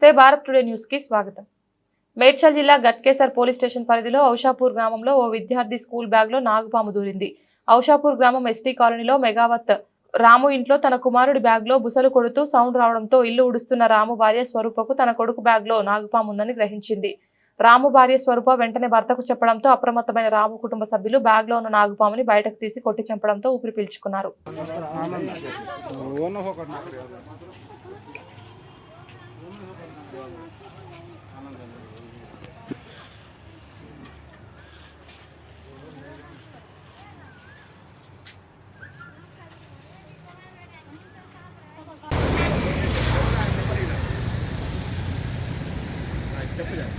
నమస్తే భారత్ టుడే న్యూస్కి స్వాగతం. మేడ్చల్ జిల్లా గట్కేసర్ పోలీస్ స్టేషన్ పరిధిలో ఔషాపూర్ గ్రామంలో ఓ విద్యార్థి స్కూల్ బ్యాగ్లో నాగుపాము దూరింది. ఔషాపూర్ గ్రామం ఎస్టీ కాలనీలో మెగావత్ రాము ఇంట్లో తన కుమారుడి బ్యాగ్లో బుసలు కొడుతూ సౌండ్ రావడంతో ఇల్లు ఉడుస్తున్న రాము భార్య స్వరూపకు తన కొడుకు బ్యాగ్లో నాగుపాము ఉందని గ్రహించింది. రాము భార్య స్వరూప వెంటనే భర్తకు చెప్పడంతో అప్రమత్తమైన రాము కుటుంబ సభ్యులు బ్యాగ్లో ఉన్న నాగుపాముని బయటకు తీసి కొట్టి చంపడంతో ఊపిరి పీల్చుకున్నారు. చెప్పలేదు